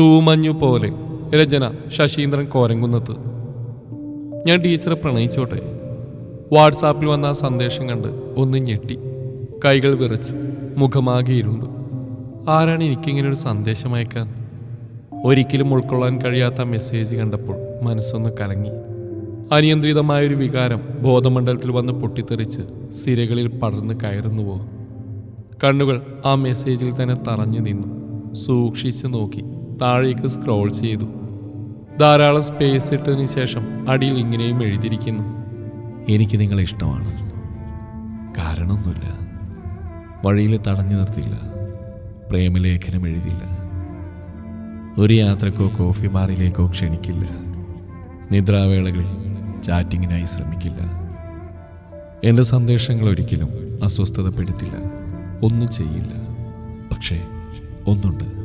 തൂമഞ്ഞു പോലെ രചന ശശീന്ദ്രൻ കോരങ്കുന്നത്ത് ഞാൻ ടീച്ചറെ പ്രണയിച്ചോട്ടെ. വാട്സാപ്പിൽ വന്ന ആ സന്ദേശം കണ്ട് ഒന്ന് ഞെട്ടി. കൈകൾ വിറച്ച് മുഖമാകെ ഇരുണ്ടു. ആരാണ് എനിക്കിങ്ങനെ ഒരു സന്ദേശം അയക്കാൻ? ഒരിക്കലും ഉൾക്കൊള്ളാൻ കഴിയാത്ത മെസ്സേജ് കണ്ടപ്പോൾ മനസ്സൊന്ന് കലങ്ങി. അനിയന്ത്രിതമായൊരു വികാരം ബോധമണ്ഡലത്തിൽ വന്ന് പൊട്ടിത്തെറിച്ച് സിരകളിൽ പടർന്ന് കയറുന്നുവോ കണ്ണുകൾ ആ മെസ്സേജിൽ തന്നെ തറഞ്ഞു നിന്നു. സൂക്ഷിച്ചു നോക്കി. താഴേക്ക് സ്ക്രോൾ ചെയ്തു. ധാരാളം സ്പേസ് ഇട്ടതിന് ശേഷം അടിയിൽ ഇങ്ങനെയും എഴുതിയിരിക്കുന്നു. എനിക്ക് നിങ്ങളെ ഇഷ്ടമാണ്. കാരണമൊന്നുമില്ല. വഴിയിൽ തടഞ്ഞു നിർത്തില്ല. പ്രേമലേഖനം എഴുതില്ല. ഒരു യാത്രക്കോ കോഫി ബാറിലേക്കോ ക്ഷണിക്കില്ല. നിദ്രാവേളകളിൽ ചാറ്റിങ്ങിനായി ശ്രമിക്കില്ല. എന്റെ സന്ദേശങ്ങൾ ഒരിക്കലും അസ്വസ്ഥതപ്പെടുത്തില്ല. ഒന്നും ചെയ്യില്ല. പക്ഷേ ഒന്നുണ്ട്.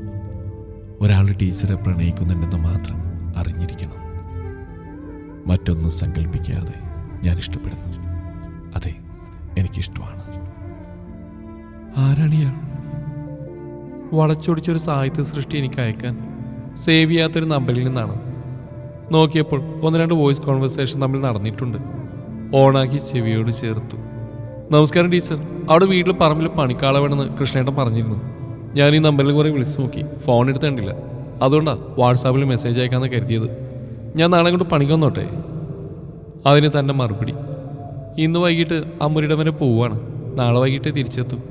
ഒരാൾ ടീച്ചറെ പ്രണയിക്കുന്നുണ്ടെന്ന് മാത്രം അറിഞ്ഞിരിക്കണം. മറ്റൊന്നും സങ്കല്പിക്കാതെ ഞാൻ ഇഷ്ടപ്പെടുന്നു. അതെ എനിക്കിഷ്ടമാണ്. ആരാണിയാൾ വളച്ചൊടിച്ചൊരു സാഹിത്യ സൃഷ്ടി എനിക്ക് അയക്കാൻ സേവ് ചെയ്യാത്തൊരു നമ്പറിൽ നിന്നാണ്. നോക്കിയപ്പോൾ ഒന്ന് രണ്ട് വോയിസ് കോൺവെർസേഷൻ തമ്മിൽ നടന്നിട്ടുണ്ട്. ഓണാക്കി ചെവിയോട് ചേർത്തു. നമസ്കാരം ടീച്ചർ. അവിടെ വീട്ടിൽ പറമ്പിൽ പണിക്കാളെ വേണമെന്ന് കൃഷ്ണേട്ടൻ പറഞ്ഞിരുന്നു. ഞാൻ ഈ നമ്പറിൽ കുറേ വിളിച്ചു നോക്കി. ഫോൺ എടുത്ത് കണ്ടില്ല. അതുകൊണ്ടാണ് വാട്സാപ്പിൽ മെസ്സേജ് അയക്കാമെന്ന് കരുതിയത്. ഞാൻ നാളെ കൊണ്ട് പണിക്ക് വന്നോട്ടെ? അതിന് തന്നെ മറുപടി. ഇന്ന് വൈകിട്ട് അമ്മൂരിയുടെ വരെ പോവാണ് നാളെ വൈകിട്ട് തിരിച്ചെത്തും.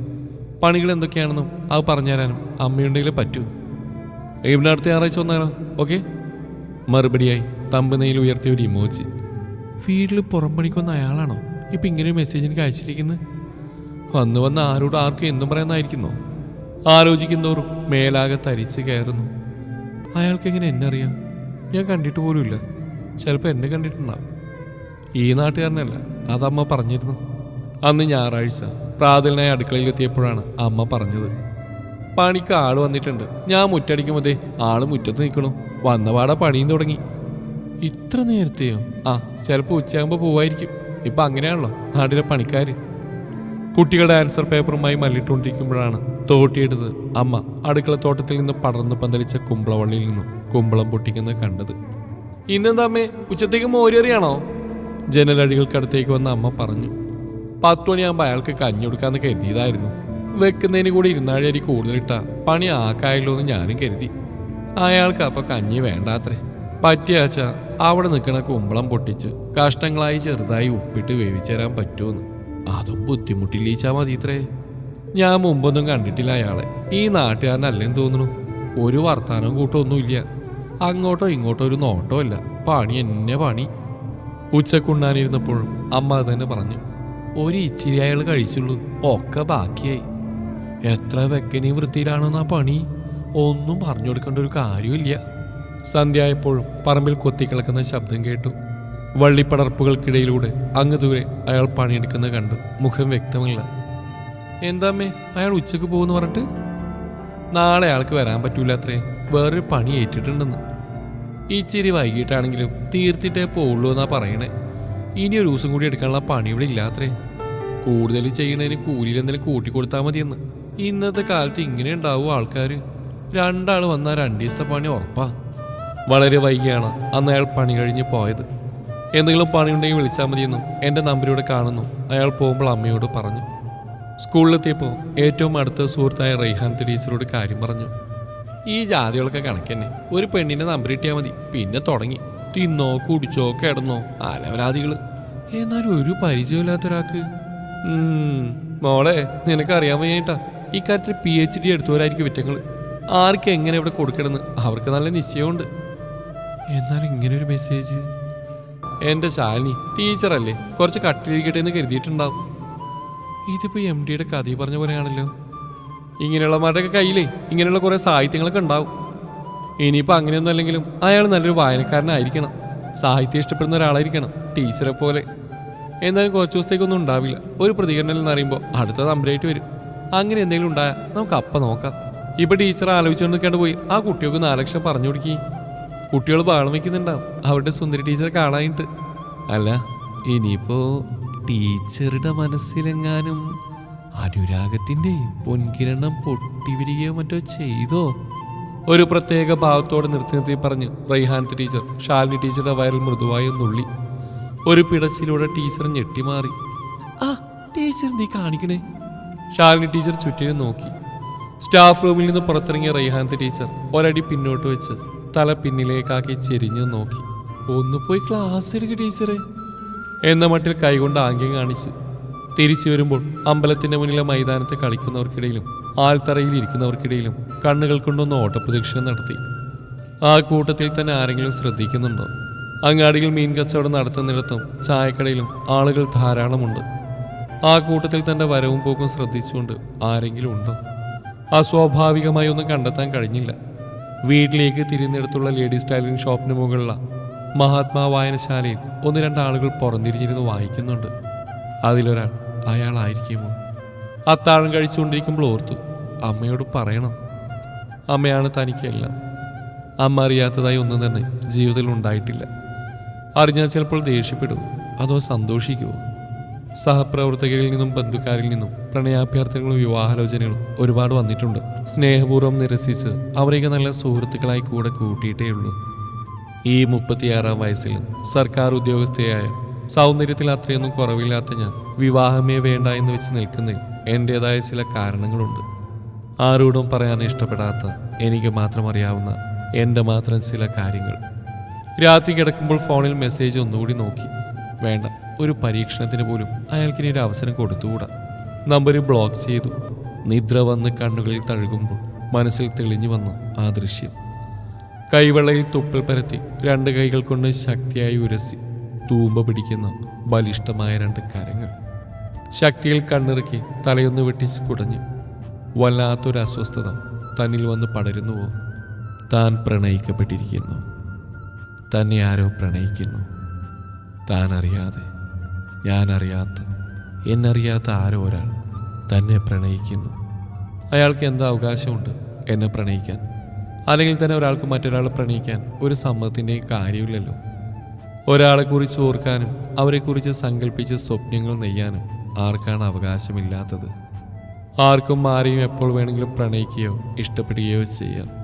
പണികൾ എന്തൊക്കെയാണെന്നും അത് പറഞ്ഞുതരാനും അമ്മയുണ്ടെങ്കിലേ പറ്റൂ. ഇവിടെ അടുത്ത ഞായറാഴ്ച വന്നാലോ? ഓക്കെ? മറുപടിയായി തമ്പനയിൽ ഉയർത്തിയ ഒരു ഇമോജി. വീട്ടിൽ പുറം പണിക്കൊന്ന അയാളാണോ? ഇപ്പം ഇങ്ങനെ മെസ്സേജ് എനിക്ക് അയച്ചിരിക്കുന്നത് വന്ന് വന്ന് ആരോട് ആർക്കും എന്തും പറയാമെന്നായിരിക്കുന്നോ ആലോചിക്കുന്നോറും മേലാകെ തരിച്ച് കയറുന്നു. അയാൾക്ക് എങ്ങനെ എന്നെ അറിയാം? ഞാൻ കണ്ടിട്ട് പോലുമില്ല. ചിലപ്പോൾ എന്നെ കണ്ടിട്ടുണ്ടാവും. ഈ നാട്ടുകാരനല്ല അതമ്മ പറഞ്ഞിരുന്നു. അന്ന് ഞായറാഴ്ച പ്രാതലിനായി അടുക്കളയിൽ എത്തിയപ്പോഴാണ് അമ്മ പറഞ്ഞത്. പണിക്ക് ആൾ വന്നിട്ടുണ്ട്. ഞാൻ മുറ്റടിക്കുമ്പോതേ ആൾ മുറ്റത്ത് നിൽക്കണു വന്നപാടെ പണിയും തുടങ്ങി. ഇത്ര നേരത്തെയോ? ആ ചിലപ്പോൾ ഉച്ചയാകുമ്പോൾ പോവായിരിക്കും. ഇപ്പം അങ്ങനെയാണല്ലോ നാട്ടിലെ പണിക്കാര്. കുട്ടികളുടെ ആൻസർ പേപ്പറുമായി മല്ലിട്ടുകൊണ്ടിരിക്കുമ്പോഴാണ് തോട്ടിയെടുത്ത് അമ്മ അടുക്കള തോട്ടത്തിൽ നിന്ന് പടർന്നു പന്തലിച്ച കുമ്പളവള്ളിയിൽ നിന്നും കുമ്പളം പൊട്ടിക്കുന്നത് കണ്ടത്. ഇന്നെന്താ അമ്മേ ഉച്ചത്തേക്ക് മോരേറിയാണോ? ജനലടികൾക്കടുത്തേക്ക് വന്ന അമ്മ പറഞ്ഞു പത്ത് മണിയാകുമ്പോൾ അയാൾക്ക് കഞ്ഞി കൊടുക്കാന്ന് കരുതിയതായിരുന്നു. വെക്കുന്നതിന് കൂടി ഇരുന്നാഴി കൂടുതലിട്ട പണി ആക്കായല്ലോ എന്ന് ഞാനും കരുതി. അയാൾക്ക് അപ്പൊ കഞ്ഞി വേണ്ടാത്രേ. പറ്റിയാച്ച അവിടെ നിൽക്കണ കുമ്പളം പൊട്ടിച്ച് കഷ്ണങ്ങളായി ചെറുതായി ഉപ്പിട്ട് വേവിച്ചു തരാൻ പറ്റുമെന്ന് അതും ബുദ്ധിമുട്ടില്ലീച്ചാ മതിത്രേ. ഞാൻ മുമ്പൊന്നും കണ്ടിട്ടില്ല അയാളെ. ഈ നാട്ടുകാരനല്ലെന്ന് തോന്നുന്നു. ഒരു വർത്താനം കൂട്ടൊന്നുമില്ല. അങ്ങോട്ടോ ഇങ്ങോട്ടോ ഒരു നോട്ടോ ഇല്ല. പണി എന്നെ പണി. ഉച്ചക്കുണ്ണാനിരുന്നപ്പോഴും അമ്മ തന്നെ പറഞ്ഞു. ഒരു ഇച്ചിരി അയാൾ കഴിച്ചുള്ളൂ. ഒക്കെ ബാക്കിയായി. എത്ര വെക്കനി വൃത്തിയിലാണെന്നാ പണി? ഒന്നും പറഞ്ഞു കൊടുക്കേണ്ട ഒരു കാര്യമില്ല സന്ധ്യയായപ്പോഴും പറമ്പിൽ കൊത്തിക്കിളക്കുന്ന ശബ്ദം കേട്ടു. വള്ളിപ്പടർപ്പുകൾക്കിടയിലൂടെ അങ്ങ് ദൂരെ അയാൾ പണിയെടുക്കുന്നത് കണ്ടു മുഖം വ്യക്തമല്ല. എന്താമ്മേ അയാൾ ഉച്ചയ്ക്ക് പോകുന്ന പറഞ്ഞിട്ട്? നാളെ അയാൾക്ക് വരാൻ പറ്റൂലത്രേ. വേറൊരു പണി ഏറ്റിട്ടുണ്ടെന്ന്. ഇച്ചിരി വൈകിട്ടാണെങ്കിലും തീർത്തിട്ടേ പോവുള്ളൂ എന്നാ പറയണേ. ഇനി ഒരു ദിവസം കൂടി എടുക്കാനുള്ള പണി ഇവിടെ ഇല്ലാത്രേ. കൂടുതൽ ചെയ്യണതിന് കൂലിയിൽ എന്തെങ്കിലും കൂട്ടിക്കൊടുത്താൽ മതിയെന്ന്. ഇന്നത്തെ കാലത്ത് ഇങ്ങനെ ഉണ്ടാവും ആൾക്കാർ രണ്ടാൾ വന്നാൽ രണ്ട് ദിവസത്തെ പണി ഉറപ്പാ. വളരെ വൈകിയാണ് അന്ന് അയാൾ പണി കഴിഞ്ഞ് പോയത്. എന്തെങ്കിലും പണിയുണ്ടെങ്കിൽ വിളിച്ചാൽ മതിയെന്നും എന്റെ നമ്പറിലൂടെ കാണുന്നു. അയാൾ പോകുമ്പോൾ അമ്മയോട് പറഞ്ഞു. സ്കൂളിലെത്തിയപ്പോൾ ഏറ്റവും അടുത്ത സുഹൃത്തായ റൈഹാൻ ടീച്ചറോട് കാര്യം പറഞ്ഞു. ഈ ജാതികളൊക്കെ കണക്കന്നെ. ഒരു പെണ്ണിനെ നമ്പർ കിട്ടിയാൽ മതി. പിന്നെ തുടങ്ങി. തിന്നോ കുടിച്ചോ കിടന്നോ ആലവരാദികൾ എന്നാലും ഒരു പരിചയമില്ലാത്ത ഒരാൾക്ക് മോളെ നിനക്കറിയാൻ വയ്യായിട്ടാ. ഇക്കാര്യത്തിൽ പി എച്ച് ഡി എടുത്തവരായിരിക്കും വിറ്റങ്ങൾ ആർക്ക് എങ്ങനെ ഇവിടെ കൊടുക്കണമെന്ന് അവർക്ക് നല്ല നിശ്ചയമുണ്ട്. എന്നാലും ഇങ്ങനെ ഒരു മെസ്സേജ് എന്റെ ശാലിനി ടീച്ചറല്ലേ? കുറച്ച് കട്ടിലിരിക്കട്ടെ എന്ന് കരുതിയിട്ടുണ്ടാവും. ഇതിപ്പോ എം ഡിയുടെ കഥ പറഞ്ഞ പോലെയാണല്ലോ. ഇങ്ങനെയുള്ള ഇങ്ങനെയുള്ളമാരുടെയൊക്കെ കയ്യിലേ ഇങ്ങനെയുള്ള കുറെ സാഹിത്യങ്ങളൊക്കെ ഉണ്ടാവും. ഇനിയിപ്പോൾ അങ്ങനെയൊന്നും അല്ലെങ്കിലും അയാൾ നല്ലൊരു വായനക്കാരനായിരിക്കണം. സാഹിത്യം ഇഷ്ടപ്പെടുന്ന ഒരാളായിരിക്കണം ടീച്ചറെ പോലെ. എന്നാലും കുറച്ച് ദിവസത്തേക്കൊന്നും ഉണ്ടാവില്ല. ഒരു പ്രതികരണം എന്ന് അറിയുമ്പോൾ അടുത്ത നമ്പരായിട്ട് വരും. അങ്ങനെ എന്തെങ്കിലും ഉണ്ടായാൽ നമുക്ക് അപ്പം നോക്കാം. ഇപ്പൊ ടീച്ചർ ആലോചിച്ചുകൊണ്ട് നിൽക്കാണ്ട് പോയി ആ കുട്ടിയൊക്കെ നാലക്ഷം ലക്ഷം പറഞ്ഞു കൊടുക്കി. കുട്ടികൾ ബഹളം വയ്ക്കുന്നുണ്ടാവും അവരുടെ സുന്ദരി ടീച്ചറെ കാണാനായിട്ട് അല്ല ഇനിയിപ്പോ ടീച്ചറുടെ മനസ്സിലെങ്ങാനും അനുരാഗത്തിന്റെ പൊൻകിരണം പൊട്ടിവിരികയോ മറ്റോ ചെയ്തോ? ഒരു പ്രത്യേക ഭാവത്തോടെ നിർത്തി നിർത്തി പറഞ്ഞു റൈഹാനത്ത് ടീച്ചർ ഷാലിനി ടീച്ചറുടെ വയറിൽ മൃദുവായി നുള്ളി ഒരു പിടച്ചിലൂടെ ടീച്ചർ ഞെട്ടിമാറി ആ ടീച്ചർ നീ കാണിക്കണേ. ഷാലിനി ടീച്ചർ ചുറ്റിനെ നോക്കി. സ്റ്റാഫ് റൂമിൽ നിന്ന് പുറത്തിറങ്ങിയ റൈഹാനത്ത് ടീച്ചർ ഒരടി പിന്നോട്ട് വെച്ച് തല പിന്നിലേക്കാക്കി ചെരിഞ്ഞു നോക്കി. ഒന്ന് പോയി ക്ലാസ് എടുക്കുക ടീച്ചറെ എന്ന മട്ടിൽ കൈകൊണ്ട് ആംഗ്യം കാണിച്ചു തിരിച്ചു വരുമ്പോൾ അമ്പലത്തിന്റെ മുന്നിലെ മൈതാനത്ത് കളിക്കുന്നവർക്കിടയിലും ആൽത്തറയിൽ ഇരിക്കുന്നവർക്കിടയിലും കണ്ണുകൾ കൊണ്ടൊന്ന് ഓട്ടപ്രദക്ഷിണം നടത്തി. ആ കൂട്ടത്തിൽ തന്നെ ആരെങ്കിലും ശ്രദ്ധിക്കുന്നുണ്ടോ? അങ്ങാടിയിൽ മീൻ കച്ചവടം നടത്തുന്നിടത്തും ചായക്കടയിലും ആളുകൾ ധാരാളമുണ്ട്. ആ കൂട്ടത്തിൽ തന്റെ വരവും പോക്കും ശ്രദ്ധിച്ചുകൊണ്ട് ആരെങ്കിലും ഉണ്ടോ? അസ്വാഭാവികമായി ഒന്നും കണ്ടെത്താൻ കഴിഞ്ഞില്ല. വീട്ടിലേക്ക് തിരിഞ്ഞെടുത്തുള്ള ലേഡീസ് ടൈലറിംഗ് ഷോപ്പിന് മുകളിലുള്ള മഹാത്മാ വായനശാലയിൽ ഒന്ന് രണ്ട് ആളുകൾ പുറംതിരിഞ്ഞിരുന്ന് വായിക്കുന്നുണ്ട്. അതിലൊരാൾ അയാളായിരിക്കുമോ? അത്താഴം കഴിച്ചുകൊണ്ടിരിക്കുമ്പോൾ ഓർത്തു അമ്മയോട് പറയണം. അമ്മയാണ് തനിക്കെല്ലാം അമ്മ അറിയാത്തതായി ഒന്നും തന്നെ ജീവിതത്തിൽ ഉണ്ടായിട്ടില്ല. അറിഞ്ഞാൽ ചിലപ്പോൾ ദേഷ്യപ്പെടുമോ അതോ സന്തോഷിക്കുമോ സഹപ്രവർത്തകരിൽ നിന്നും ബന്ധുക്കാരിൽ നിന്നും പ്രണയാഭ്യർത്ഥനകളും വിവാഹാലോചനകളും ഒരുപാട് വന്നിട്ടുണ്ട്. സ്നേഹപൂർവം നിരസിച്ച് അവരെയൊക്കെ നല്ല സുഹൃത്തുക്കളായി കൂടെ കൂട്ടിയിട്ടേ ഉള്ളൂ. ഈ മുപ്പത്തിയാറാം വയസ്സിൽ സർക്കാർ ഉദ്യോഗസ്ഥയായ സൗന്ദര്യത്തിൽ അത്രയൊന്നും കുറവില്ലാത്ത ഞാൻ വിവാഹമേ വേണ്ട എന്ന് വെച്ച് നിൽക്കുന്നതിൽ എന്റെതായ ചില കാരണങ്ങളുണ്ട്. ആരോടും പറയാൻ ഇഷ്ടപ്പെടാത്ത എനിക്ക് മാത്രം അറിയാവുന്ന എന്റെ മാത്രം ചില കാര്യങ്ങൾ. രാത്രി കിടക്കുമ്പോൾ ഫോണിൽ മെസ്സേജ് ഒന്നുകൂടി നോക്കി. വേണ്ട ഒരു പരീക്ഷണത്തിന് പോലും അയാൾക്കിനി ഒരു അവസരം കൊടുത്തുകൂടാ. നമ്പർ ബ്ലോക്ക് ചെയ്തു. നിദ്ര വന്ന് കണ്ണുകളിൽ തഴുകുമ്പോൾ മനസ്സിൽ തെളിഞ്ഞു വന്നു ആ ദൃശ്യം. കൈവെള്ളയിൽ തുപ്പൽ പരത്തി രണ്ട് കൈകൾ കൊണ്ട് ശക്തിയായി ഉരസി തൂമ്പ പിടിക്കുന്ന ബലിഷ്ടമായ രണ്ട് കരങ്ങൾ. ശക്തിയിൽ കണ്ണിറുക്കി തലയൊന്ന് വെട്ടിച്ച് കുടഞ്ഞു വല്ലാത്തൊരു അസ്വസ്ഥത തന്നിൽ വന്ന് പടരുന്നുവോ? താൻ പ്രണയിക്കപ്പെട്ടിരിക്കുന്നു. തന്നെ ആരോ പ്രണയിക്കുന്നു. താൻ അറിയാതെ ഞാൻ അറിയാത്ത എന്നറിയാത്ത ആരോ ഒരാൾ തന്നെ പ്രണയിക്കുന്നു. അയാൾക്ക് എന്താ അവകാശമുണ്ട് എന്നെ പ്രണയിക്കാൻ. അല്ലെങ്കിൽ തന്നെ ഒരാൾക്ക് മറ്റൊരാളെ പ്രണയിക്കാൻ ഒരു സമ്മതത്തിന്റെയും കാര്യമില്ലല്ലോ. ഒരാളെക്കുറിച്ച് ഓർക്കാനും അവരെക്കുറിച്ച് സങ്കല്പിച്ച് സ്വപ്നങ്ങൾ നെയ്യാനും ആർക്കാണ് അവകാശമില്ലാത്തത്? ആർക്കും ആരെയും എപ്പോൾ വേണമെങ്കിലും പ്രണയിക്കുകയോ ഇഷ്ടപ്പെടുകയോ ചെയ്യാം.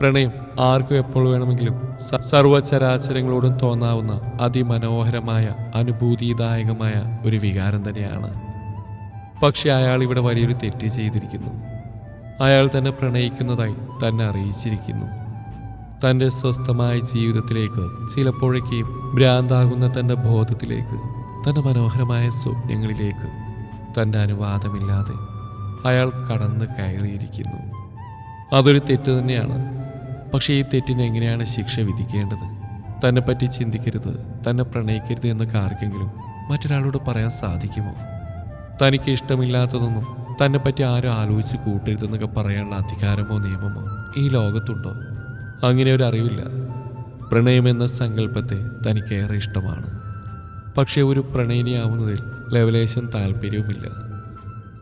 പ്രണയം ആർക്കും എപ്പോൾ വേണമെങ്കിലും സർവചരാചരങ്ങളോടും തോന്നാവുന്ന അതിമനോഹരമായ അനുഭൂതിദായകമായ ഒരു വികാരം തന്നെയാണ്. പക്ഷെ അയാൾ ഇവിടെ വലിയൊരു തെറ്റ് ചെയ്തിരിക്കുന്നു. അയാൾ തന്നെ പ്രണയിക്കുന്നതായി തന്നെ അറിയിച്ചിരിക്കുന്നു. തന്റെ സ്വസ്ഥമായ ജീവിതത്തിലേക്ക് ചിലപ്പോഴേക്കും ഭ്രാന്താകുന്ന തന്റെ ബോധത്തിലേക്ക് തന്റെ മനോഹരമായ സ്വപ്നങ്ങളിലേക്ക് തന്റെ അനുവാദമില്ലാതെ അയാൾ കടന്ന് കയറിയിരിക്കുന്നു. അതൊരു തെറ്റ് തന്നെയാണ്. പക്ഷേ ഈ തെറ്റിന് എങ്ങനെയാണ് ശിക്ഷ വിധിക്കേണ്ടത്? തന്നെ പറ്റി ചിന്തിക്കരുത് തന്നെ പ്രണയിക്കരുത് എന്നൊക്കെ ആർക്കെങ്കിലും മറ്റൊരാളോട് പറയാൻ സാധിക്കുമോ? തനിക്ക് ഇഷ്ടമില്ലാത്തതൊന്നും തന്നെ പറ്റി ആരും ആലോചിച്ച് കൂട്ടരുതെന്നൊക്കെ പറയാനുള്ള അധികാരമോ നിയമമോ ഈ ലോകത്തുണ്ടോ? അങ്ങനെ ഒരു അറിവില്ല. പ്രണയമെന്ന സങ്കല്പത്തെ തനിക്കേറെ ഇഷ്ടമാണ്. പക്ഷേ ഒരു പ്രണയിനിയാവുന്നതിൽ ലെവലേശം താല്പര്യവുമില്ല.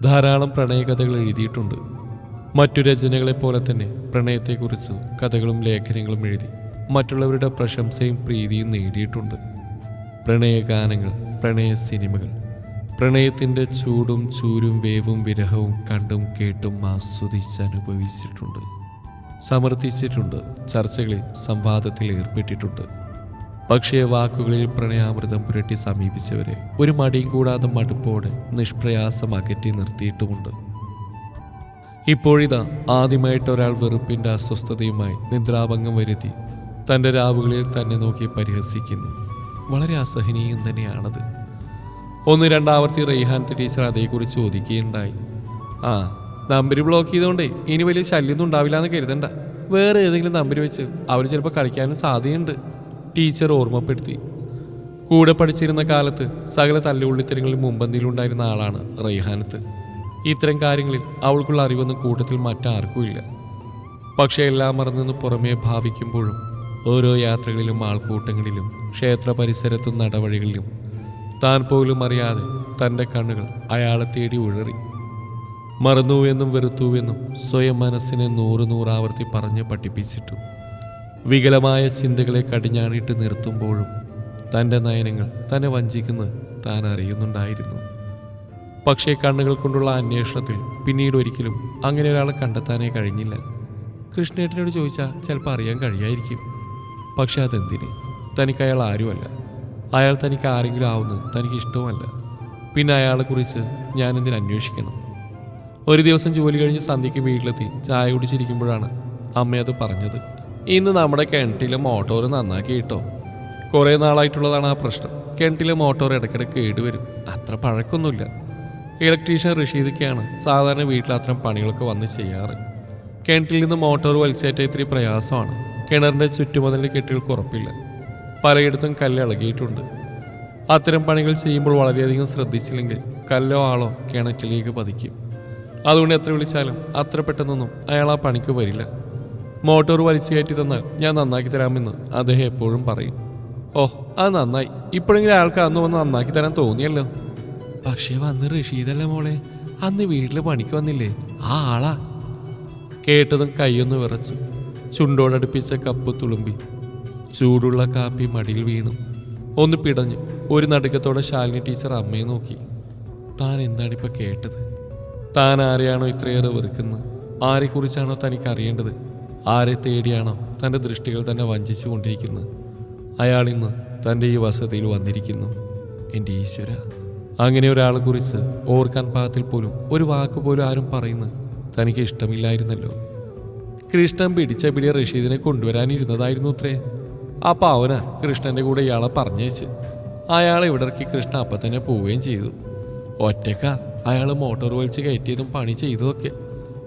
ധാരാളം പ്രണയകഥകൾ എഴുതിയിട്ടുണ്ട്. മറ്റു രചനകളെപ്പോലെ തന്നെ പ്രണയത്തെക്കുറിച്ച് കഥകളും ലേഖനങ്ങളും എഴുതി മറ്റുള്ളവരുടെ പ്രശംസയും പ്രീതിയും നേടിയിട്ടുണ്ട്. പ്രണയഗാനങ്ങൾ പ്രണയ സിനിമകൾ പ്രണയത്തിന്റെ ചൂടും ചൂരും വേവും വിരഹവും കണ്ടും കേട്ടും ആസ്വദിച്ച് അനുഭവിച്ചിട്ടുണ്ട്. സമർത്ഥിച്ചിട്ടുണ്ട് ചർച്ചകളിൽ സംവാദത്തിൽ ഏർപ്പെട്ടിട്ടുണ്ട്. പക്ഷേ വാക്കുകളിൽ പ്രണയാമൃതം പുരട്ടി സമീപിച്ചവരെ ഒരു മടിയും കൂടാതെ മടുപ്പോടെ നിഷ്പ്രയാസം അകറ്റി നിർത്തിയിട്ടുമുണ്ട്. ഇപ്പോഴിതാ ആദ്യമായിട്ട് ഒരാൾ വെറുപ്പിന്റെ അസ്വസ്ഥതയുമായി നിദ്രാഭംഗം വരുത്തി തന്റെ രാവുകളിൽ തന്നെ നോക്കി പരിഹസിക്കുന്നു. വളരെ അസഹനീയം തന്നെയാണത്. ഒന്ന് രണ്ടാവർത്തി റെയ്ഹാനത്തെ ടീച്ചർ അതേക്കുറിച്ച് ചോദിക്കുകയുണ്ടായി. ആ നമ്പർ ബ്ലോക്ക് ചെയ്തുകൊണ്ടേ ഇനി വലിയ ശല്യമൊന്നും ഉണ്ടാവില്ല എന്ന് കരുതണ്ട. വേറെ ഏതെങ്കിലും നമ്പർ വെച്ച് അവർ ചിലപ്പോൾ കളിക്കാനും സാധ്യതയുണ്ട്. ടീച്ചർ ഓർമ്മപ്പെടുത്തി. കൂടെ പഠിച്ചിരുന്ന കാലത്ത് സകല തല്ലുള്ളിത്തരങ്ങളിൽ മുമ്പന്തിയിലുണ്ടായിരുന്ന ആളാണ് റൈഹാനത്ത് ഇത്തരം കാര്യങ്ങളിൽ അവൾക്കുള്ള അറിവൊന്നും കൂട്ടത്തിൽ മറ്റാർക്കും ഇല്ല. പക്ഷേ എല്ലാം മറന്നെന്ന് പുറമേ ഭാവിക്കുമ്പോഴും ഓരോ യാത്രകളിലും ആൾക്കൂട്ടങ്ങളിലും ക്ഷേത്ര പരിസരത്തും നടവഴികളിലും താൻ പോലും അറിയാതെ തന്റെ കണ്ണുകൾ അയാളെ തേടി ഉഴറി. മറന്നുവെന്നും വെറുത്തുവെന്നും സ്വയം മനസ്സിനെ നൂറ് നൂറാവർത്തി പറഞ്ഞ് പഠിപ്പിച്ചിട്ടും. വികലമായ ചിന്തകളെ കടിഞ്ഞാണിട്ട് നിർത്തുമ്പോഴും തന്റെ നയനങ്ങൾ തന്നെ വഞ്ചിക്കുന്നത് താൻ അറിയുന്നുണ്ടായിരുന്നു. പക്ഷേ കണ്ണുകൾ കൊണ്ടുള്ള അന്വേഷണത്തിൽ പിന്നീട് ഒരിക്കലും അങ്ങനെ ഒരാളെ കണ്ടെത്താനേ കഴിഞ്ഞില്ല. കൃഷ്ണേട്ടനോട് ചോദിച്ചാൽ ചിലപ്പോൾ അറിയാൻ കഴിയായിരിക്കും. പക്ഷെ അതെന്തിന്? തനിക്ക് അയാൾ ആരുമല്ല. അയാൾ തനിക്ക് ആരെങ്കിലും ആവുന്നു തനിക്ക് ഇഷ്ടവുമല്ല. പിന്നെ അയാളെക്കുറിച്ച് ഞാൻ എന്തിന് അന്വേഷിക്കണം? ഒരു ദിവസം ജോലി കഴിഞ്ഞ് സന്ധ്യയ്ക്ക് വീട്ടിലെത്തി ചായ കുടിച്ചിരിക്കുമ്പോഴാണ് അമ്മ അത് പറഞ്ഞത്. ഇന്ന് നമ്മുടെ കിണറ്റിലെ മോട്ടോർ നന്നാക്കി കിട്ടോ കുറേ നാളായിട്ടുള്ളതാണ് ആ പ്രശ്നം. കിണറ്റിലെ മോട്ടോർ ഇടയ്ക്കിടെ കേടുവരും. അത്ര പഴക്കമൊന്നുമില്ല. ഇലക്ട്രീഷ്യൻ റഷീദൊക്കെയാണ് സാധാരണ വീട്ടിൽ അത്തരം പണികളൊക്കെ വന്ന് ചെയ്യാറ്. കിണറ്റിൽ നിന്ന് മോട്ടോർ വലിച്ചേറ്റ ഇത്തിരി പ്രയാസമാണ്. കിണറിന്റെ ചുറ്റുമതിലിന്റെ കെട്ടുകൾക്ക് ഉറപ്പില്ല പലയിടത്തും കല്ല് ഇളകിയിട്ടുണ്ട്. അത്തരം പണികൾ ചെയ്യുമ്പോൾ വളരെയധികം ശ്രദ്ധിച്ചില്ലെങ്കിൽ കല്ലോ ആളോ കിണറ്റിലേക്ക് പതിക്കും. അതുകൊണ്ട് എത്ര വിളിച്ചാലും അത്ര പെട്ടെന്നൊന്നും അയാൾ ആ പണിക്ക് വരില്ല. മോട്ടോർ വലിച്ചു കയറ്റി തന്നാൽ ഞാൻ നന്നാക്കി തരാമെന്ന് അദ്ദേഹം എപ്പോഴും പറയും. ഓ അത് നന്നായി. ഇപ്പോഴെങ്കിലും അയാൾക്ക് അന്ന് വന്ന് നന്നാക്കി തരാൻ തോന്നിയല്ലോ. പക്ഷേ വന്ന് റഷീദല്ല മോളെ? അന്ന് വീട്ടിൽ പണിക്ക് വന്നില്ലേ? ആ ആളാ. കേട്ടതും കൈയൊന്ന് വിറച്ചു ചുണ്ടോടടുപ്പിച്ച കപ്പ് തുളുമ്പി. ചൂടുള്ള കാപ്പി മടിയിൽ വീണു. ഒന്ന് പിടഞ്ഞു ഒരു നടുക്കത്തോടെ ശാലിനി ടീച്ചർ അമ്മയെ നോക്കി. താൻ എന്താണിപ്പോൾ കേട്ടത്? താൻ ആരെയാണോ ഇത്രയേറെ വെറുക്കുന്നത്? ആരെക്കുറിച്ചാണോ തനിക്ക് അറിയേണ്ടത് ആരെ തേടിയാണോ തന്റെ ദൃഷ്ടികൾ തന്നെ വഞ്ചിച്ചു കൊണ്ടിരിക്കുന്നത് അയാൾ ഇന്ന് തന്റെ ഈ വസതിയിൽ വന്നിരിക്കുന്നു. എന്റെ ഈശ്വര. അങ്ങനെ ഒരാളെ കുറിച്ച് ഓർക്കാൻ പാകത്തിൽ പോലും ഒരു വാക്ക് പോലും ആരും പറയുന്നത് തനിക്ക് ഇഷ്ടമില്ലായിരുന്നല്ലോ. കൃഷ്ണൻ പിടിച്ച പിടിയ റഷീദിനെ കൊണ്ടുവരാനിരുന്നതായിരുന്നു അത്രേ. അപ്പൊ അവനാ കൃഷ്ണന്റെ കൂടെ ഇയാളെ പറഞ്ഞേച്ച് അയാളെ ഇറക്കി കൃഷ്ണ അപ്പൊ തന്നെ പോവുകയും ചെയ്തു. ഒറ്റക്ക അയാൾ മോട്ടോർ വലിച്ച് കയറ്റിയതും പണി ചെയ്തതൊക്കെ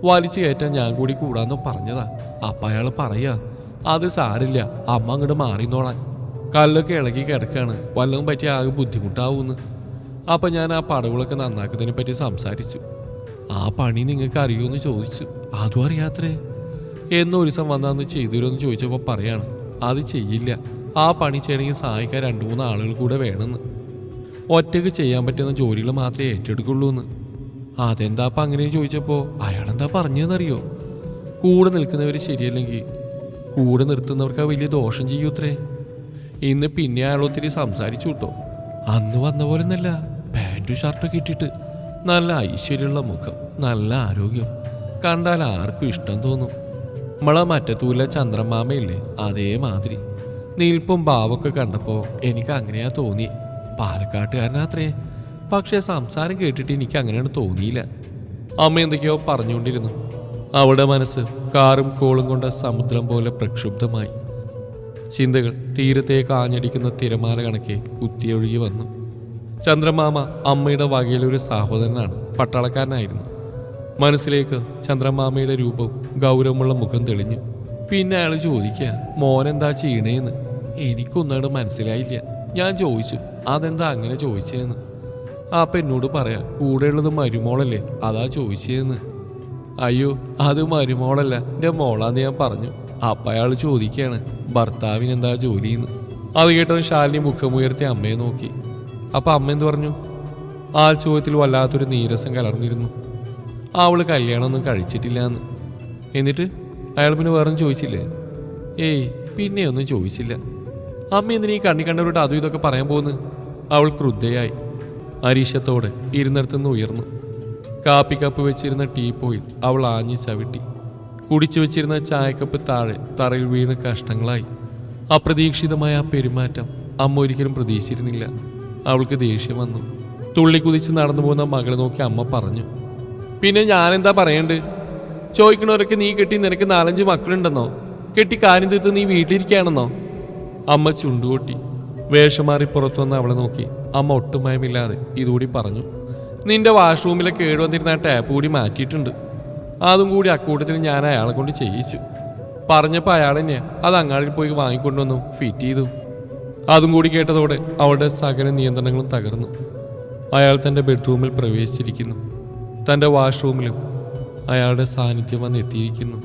വലിച്ചു കയറ്റാൻ ഞാൻ കൂടി കൂടാന്ന് പറഞ്ഞതാ. അപ്പൊ അയാൾ പറയാ അത് സാരില്ല അമ്മ അങ്ങോട്ട് മാറിന്നോളാൻ. കല്ലൊക്കെ ഇളകി കിടക്കാണ്. വല്ലതും പറ്റി ആകെ ബുദ്ധിമുട്ടാവൂന്ന്. അപ്പൊ ഞാൻ ആ പടവുകളൊക്കെ നന്നാക്കുന്നതിനെ പറ്റി സംസാരിച്ചു. ആ പണി നിങ്ങൾക്ക് അറിയുമെന്ന് ചോദിച്ചു. അതും അറിയാത്രേ. എന്ന് ഒരു ദിവസം വന്നാന്ന് ചെയ്തു തരുമെന്ന് ചോദിച്ചപ്പോൾ പറയാണ് അത് ചെയ്യില്ല. ആ പണി ചെയ്യണമെങ്കിൽ സഹായിക്കാൻ രണ്ട് മൂന്ന് ആളുകൾ കൂടെ വേണമെന്ന്. ഒറ്റയ്ക്ക് ചെയ്യാൻ പറ്റുന്ന ജോലികൾ മാത്രമേ ഏറ്റെടുക്കുള്ളൂ എന്ന്. അതെന്താ അപ്പം അങ്ങനെ ചോദിച്ചപ്പോൾ അയാളെന്താ പറഞ്ഞതെന്നറിയോ? കൂടെ നിൽക്കുന്നവർ ശരിയല്ലെങ്കിൽ കൂടെ നിർത്തുന്നവർക്ക് വലിയ ദോഷം ചെയ്യൂത്രേ. ഇന്ന് പിന്നെ അയാൾ ഒത്തിരി സംസാരിച്ചു കേട്ടോ. അന്ന് വന്ന പോലെ ഒന്നല്ല പാന്റും ഷർട്ടൊക്കെ ഇട്ടിട്ട് നല്ല ഐശ്വര്യമുള്ള മുഖം നല്ല ആരോഗ്യം. കണ്ടാൽ ആർക്കും ഇഷ്ടം തോന്നും. നമ്മളെ മറ്റത്തൂല ചന്ദ്രമാമയില്ലേ അതേമാതിരി. നിൽപ്പും ഭാവമൊക്കെ കണ്ടപ്പോൾ എനിക്ക് അങ്ങനെയാ തോന്നി. പാലക്കാട്ടുകാരനാത്രേ പക്ഷേ സംസാരം കേട്ടിട്ട് എനിക്ക് അങ്ങനെയാണ് തോന്നിയില്ല. അമ്മ എന്തൊക്കെയോ പറഞ്ഞുകൊണ്ടിരുന്നു. അവളുടെ മനസ്സ് കാറും കോളും കൊണ്ട സമുദ്രം പോലെ പ്രക്ഷുബ്ധമായി. ചിന്തകൾ തീരത്തേക്ക് ആഞ്ഞടിക്കുന്ന തിരമാല കണക്കെ കുത്തിയൊഴുകി വന്നു. ചന്ദ്രമാമ അമ്മയുടെ വകയിലൊരു സഹോദരനാണ്. പട്ടാളക്കാരനായിരുന്നു. മനസ്സിലേക്ക് ചന്ദ്രമാമയുടെ രൂപവും ഗൗരവമുള്ള മുഖം തെളിഞ്ഞു പിന്നെ അയാൾ ചോദിക്കുക മോനെന്താ ചെയ്യണേന്ന്? എനിക്കൊന്നാട് മനസ്സിലായില്ല. ഞാൻ ചോദിച്ചു അതെന്താ അങ്ങനെ ചോദിച്ചതെന്ന് ആ എന്നോട് പറയാ കൂടെയുള്ളത് മരുമോളല്ലേ അതാ ചോദിച്ചതെന്ന് അയ്യോ അത് മരുമോളല്ല എന്റെ മോളാന്ന് ഞാൻ പറഞ്ഞു. അപ്പ അയാൾ ചോദിക്കുകയാണ് ഭർത്താവിന് എന്താ ജോലിന്ന്? അത് കേട്ടവൻ ശാലിനി മുഖമുയർത്തി അമ്മയെ നോക്കി. അപ്പൊ അമ്മ എന്ത് പറഞ്ഞു? ആൾ ചോദ്യത്തിൽ വല്ലാത്തൊരു നീരസം കലർന്നിരുന്നു. അവൾ കല്യാണമൊന്നും കഴിച്ചിട്ടില്ല എന്ന് എന്നിട്ട് അയാൾ പിന്നെ വേറെ ചോദിച്ചില്ലേ? ഏയ് പിന്നെ ഒന്നും ചോദിച്ചില്ല. അമ്മ എന്തിനീ കണ്ണി കണ്ടവരോട് അതും ഇതൊക്കെ പറയാൻ പോകുന്നു അവൾ ക്രുദ്ധയായി. അരീശത്തോടെ ഇരുന്നിടത്തുനിന്ന് ഉയർന്നു. കാപ്പി കപ്പ് വെച്ചിരുന്ന ടീപ്പോയിൽ അവൾ ആഞ്ഞി ചവിട്ടി. കുടിച്ചു വെച്ചിരുന്ന ചായക്കപ്പ് താഴെ തറയിൽ വീണ് കഷ്ണങ്ങളായി. അപ്രതീക്ഷിതമായ ആ പെരുമാറ്റം അമ്മ ഒരിക്കലും പ്രതീക്ഷിച്ചിരുന്നില്ല. അവൾക്ക് ദേഷ്യം വന്നു. തുള്ളി കുതിച്ച് നടന്നു പോകുന്ന മകളെ നോക്കി അമ്മ പറഞ്ഞു പിന്നെ ഞാനെന്താ പറയണ്ട്? ചോദിക്കണവരൊക്കെ നീ കെട്ടി നിനക്ക് നാലഞ്ച് മക്കളുണ്ടെന്നോ? കെട്ടി കാര്യം തീർത്ത് നീ വീട്ടിലിരിക്കുകയാണെന്നോ? അമ്മ ചുണ്ടുകൊട്ടി. വേഷം മാറി പുറത്തു വന്ന് അവളെ നോക്കി. അമ്മ ഒട്ടും ഭയമില്ലാതെ ഇതുകൂടി പറഞ്ഞു നിന്റെ വാഷ്റൂമിലെ കേടുവന്നിരുന്ന ആ ടാപ്പ് കൂടി മാറ്റിയിട്ടുണ്ട്. അതും കൂടി അക്കൂട്ടത്തിന് ഞാൻ അയാളെ കൊണ്ട് ചെയ്യിച്ചു. പറഞ്ഞപ്പോൾ അയാൾ തന്നെ അത് അങ്ങാടിയിൽ പോയി വാങ്ങിക്കൊണ്ടുവന്നു ഫിറ്റ് ചെയ്തു. അതും കൂടി കേട്ടതോടെ അവളുടെ സകല നിയന്ത്രണങ്ങളും തകർന്നു. അയാൾ തന്റെ ബെഡ്റൂമിൽ പ്രവേശിച്ചിരിക്കുന്നു. തന്റെ വാഷ്റൂമിലും അയാളുടെ സാന്നിധ്യം വന്ന് എത്തിയിരിക്കുന്നു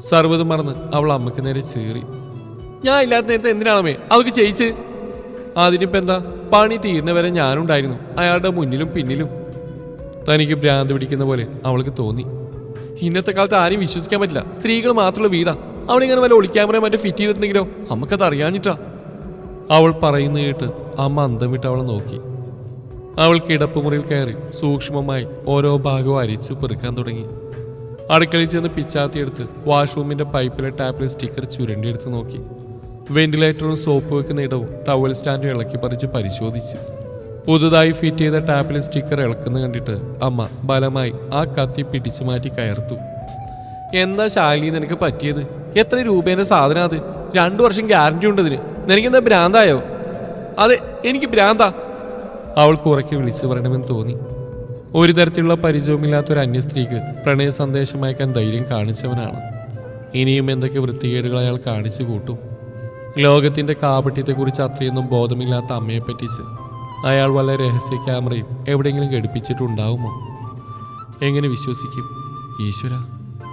സർവതും മറന്ന് അവൾ അമ്മയ്ക്ക് നേരെ ചേറി. ഞാൻ ഇല്ലാത്ത നേരത്തെ എന്തിനാണമ്മേ? അവൾക്ക് ചെയ്യിച്ച്. അതിനിപ്പോ എന്താ പണി തീരുന്നവരെ ഞാനുണ്ടായിരുന്നു. അയാളുടെ മുന്നിലും പിന്നിലും. തനിക്ക് ഭ്രാന്ത് പിടിക്കുന്ന പോലെ അവൾക്ക് തോന്നി. ഇന്നത്തെ കാലത്ത് ആരെയും വിശ്വസിക്കാൻ പറ്റില്ല. സ്ത്രീകൾ മാത്രമുള്ള വീടാ. അവളിങ്ങനെ വല്ല ഒളിക്യാമറ മറ്റേ ഫിറ്റ് ചെയ്തിട്ടുണ്ടെങ്കിലോ? നമുക്കത് അറിയാഞ്ഞിട്ടാ. അവൾ പറയുന്ന കേട്ട് അമ്മ അന്തം വിട്ട് അവളെ നോക്കി. അവൾ കിടപ്പുമുറിയിൽ കയറി സൂക്ഷ്മമായി ഓരോ ഭാഗവും അരിച്ച് പെറുക്കാൻ തുടങ്ങി. അടുക്കളയിൽ ചെന്ന് പിച്ചാത്തിയെടുത്ത് വാഷ്റൂമിന്റെ പൈപ്പിലെ ടാപ്പിലെ സ്റ്റിക്കർ ചുരണ്ടിയെടുത്ത് നോക്കി. വെന്റിലേറ്ററും സോപ്പ് വെക്കുന്ന ഇടവും ടവൽ സ്റ്റാൻഡും ഇളക്കി പറിച്ച് പരിശോധിച്ചു. പുതുതായി ഫിറ്റ് ചെയ്ത ടാപ്പിലെ സ്റ്റിക്കർ ഇളക്കുന്ന കണ്ടിട്ട് അമ്മ ബലമായി ആ കത്തി പിടിച്ചു മാറ്റി കയർത്തു. എന്താ ശാലി നിനക്ക് പറ്റിയത്? എത്ര രൂപേന്റെ സാധനം അത്? രണ്ടു വർഷം ഗ്യാരണ്ടി ഉണ്ട് നിനക്കെന്താ ഭ്രാന്തായോ? അതെ എനിക്ക് ഭ്രാന്താ. അവൾക്ക് ഉറക്കി വിളിച്ചു പറയണമെന്ന് തോന്നി. ഒരു തരത്തിലുള്ള പരിചയവുമില്ലാത്ത ഒരു അന്യ സ്ത്രീക്ക് പ്രണയ സന്ദേശം അയക്കാൻ ധൈര്യം കാണിച്ചവനാണ്. ഇനിയും എന്തൊക്കെ വൃത്തികേടുകൾ അയാൾ കാണിച്ചു കൂട്ടും? ലോകത്തിന്റെ കാപട്യത്തെക്കുറിച്ച് അത്രയൊന്നും ബോധമില്ലാത്ത അമ്മയെ പറ്റിച്ച് അയാൾ വല്ല രഹസ്യ ക്യാമറയും എവിടെയെങ്കിലും ഘടിപ്പിച്ചിട്ടുണ്ടാവുമോ? എങ്ങനെ വിശ്വസിക്കും? ഈശ്വര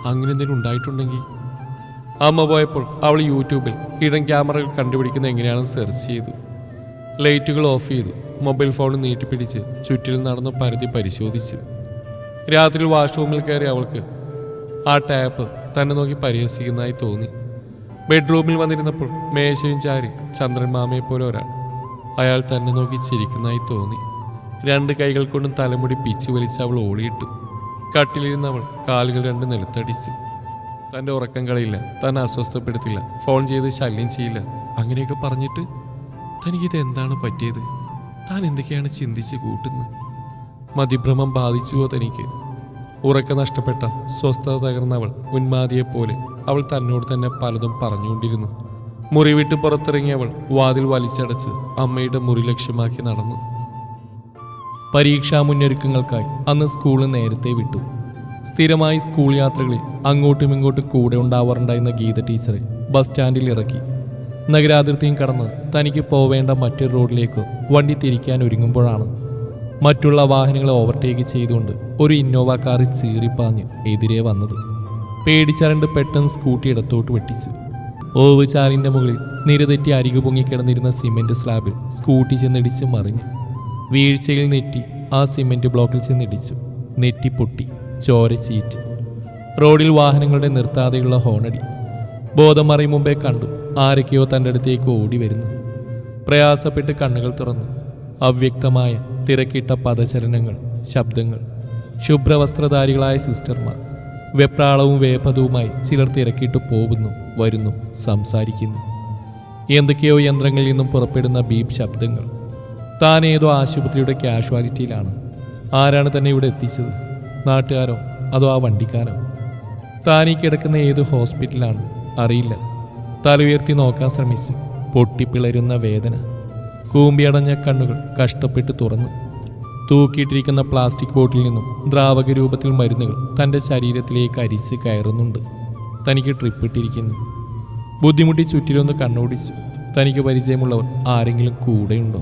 അങ്ങനെ എന്തെങ്കിലും ഉണ്ടായിട്ടുണ്ടെങ്കിൽ അമ്മ പോയപ്പോൾ അവൾ യൂട്യൂബിൽ ഹിഡൻ ക്യാമറകൾ കണ്ടുപിടിക്കുന്ന എങ്ങനെയാണെന്ന് സെർച്ച് ചെയ്തു. ലൈറ്റുകൾ ഓഫ് ചെയ്തു. മൊബൈൽ ഫോൺ നീട്ടിപ്പിടിച്ച് ചുറ്റിലും നടന്ന പരിധി പരിശോധിച്ചു. രാത്രി വാഷ്റൂമിൽ കയറി അവൾക്ക് ആ ടാപ്പ് തന്നെ നോക്കി പരിഹസിക്കുന്നതായി തോന്നി. ബെഡ്റൂമിൽ വന്നിരുന്നപ്പോൾ മേശയും ചാരി ചന്ദ്രൻ മാമയെ പോലെ ഒരാൾ അയാൾ തന്നെ നോക്കി ചിരിക്കുന്നതായി തോന്നി. രണ്ട് കൈകൾ കൊണ്ടും തലമുടി പിച്ചു വലിച്ച് അവൾ ഓടിയിട്ടു കട്ടിലിരുന്നവൾ കാലുകൾ രണ്ട് നിലത്തടിച്ചു. തന്റെ ഉറക്കം കളയില്ല. തന്നെ അസ്വസ്ഥപ്പെടുത്തില്ല. ഫോൺ ചെയ്ത് ശല്യം ചെയ്യില്ല. അങ്ങനെയൊക്കെ പറഞ്ഞിട്ട് തനിക്കിത് എന്താണ് പറ്റിയത്? താൻ എന്തൊക്കെയാണ് ചിന്തിച്ച് കൂട്ടുന്നത്? മതിഭ്രമം ബാധിച്ചുവോ തനിക്ക്? ഉറക്കം നഷ്ടപ്പെട്ട സ്വസ്ഥത തകർന്നവൾ ഉന്മാതിയെപ്പോലെ അവൾ തന്നോട് തന്നെ പലതും പറഞ്ഞുകൊണ്ടിരുന്നു. മുറി വിട്ട് പുറത്തിറങ്ങിയവൾ വാതിൽ വലിച്ചടച്ച് അമ്മയുടെ മുറി ലക്ഷ്യമാക്കി നടന്നു. പരീക്ഷാ മുന്നൊരുക്കങ്ങൾക്കായി അന്ന് സ്കൂൾ നേരത്തെ വിട്ടു. സ്ഥിരമായി സ്കൂൾ യാത്രകളിൽ അങ്ങോട്ടും ഇങ്ങോട്ടും കൂടെ ഉണ്ടാവാറുണ്ടായിരുന്ന ഗീത ടീച്ചറെ ബസ് സ്റ്റാൻഡിൽ ഇറക്കി. നഗരാതിർത്തിയും കടന്ന് തനിക്ക് പോവേണ്ട മറ്റൊരു റോഡിലേക്ക് വണ്ടി തിരിക്കാൻ ഒരുങ്ങുമ്പോഴാണ് മറ്റുള്ള വാഹനങ്ങളെ ഓവർടേക്ക് ചെയ്തുകൊണ്ട് ഒരു ഇന്നോവ കാർ ചീറിപ്പാഞ്ഞ് എതിരെ വന്നത്. പേടിച്ചരണ്ട് പെട്ടെന്ന് സ്കൂട്ടി ഇടത്തോട്ട് വെട്ടിച്ചു. ഓവ് ചാലിന്റെ മുകളിൽ നിരതെറ്റി അരികു പൊങ്ങിക്കിടന്നിരുന്ന സിമെന്റ് സ്ലാബിൽ സ്കൂട്ടി ചെന്നിടിച്ച് മറിഞ്ഞു. വീഴ്ചയിൽ നെറ്റി ആ സിമെന്റ് ബ്ലോക്കിൽ ചെന്നിടിച്ചു. നെറ്റി പൊട്ടി. ചോര ചീറ്റ്. റോഡിൽ വാഹനങ്ങളുടെ നിർത്താതെയുള്ള ഹോണടി. ബോധം മറിയും മുമ്പേ കണ്ടു ആരൊക്കെയോ തന്റെ അടുത്തേക്ക് ഓടി വരുന്നു. പ്രയാസപ്പെട്ട് കണ്ണുകൾ തുറന്നു. അവ്യക്തമായ തിരക്കിട്ട പദചലനങ്ങൾ ശബ്ദങ്ങൾ ശുഭ്രവസ്ത്രധാരികളായ സിസ്റ്റർമാർ വെപ്രാളവും വേപതവുമായി ചിലർ തിരക്കിട്ട് പോകുന്നു വരുന്നു സംസാരിക്കുന്നു. എന്തൊക്കെയോ യന്ത്രങ്ങളിൽ നിന്നും പുറപ്പെടുന്ന ബീപ് ശബ്ദങ്ങൾ. താൻ ആശുപത്രിയുടെ കാഷ്വാലിറ്റിയിലാണ്. ആരാണ് തന്നെ ഇവിടെ എത്തിച്ചത്? നാട്ടുകാരോ അതോ ആ വണ്ടിക്കാരോ? താനീ കിടക്കുന്ന ഏത് ഹോസ്പിറ്റലാണ്? അറിയില്ല. തല ഉയർത്തി നോക്കാൻ ശ്രമിച്ചു. പൊട്ടിപ്പിളരുന്ന വേദന. കൂമ്പിയടഞ്ഞ കണ്ണുകൾ കഷ്ടപ്പെട്ട് തുറന്നു. തൂക്കിയിട്ടിരിക്കുന്ന പ്ലാസ്റ്റിക് ബോട്ടിൽ നിന്നും ദ്രാവക രൂപത്തിൽ മരുന്നുകൾ തന്റെ ശരീരത്തിലേക്ക് അരിച്ച് കയറുന്നുണ്ട്. തനിക്ക് ട്രിപ്പ് ഇട്ടിരിക്കുന്നു ബുദ്ധിമുട്ടി ചുറ്റിലൊന്ന് കണ്ണോടിച്ചു. തനിക്ക് പരിചയമുള്ളവർ ആരെങ്കിലും കൂടെയുണ്ടോ?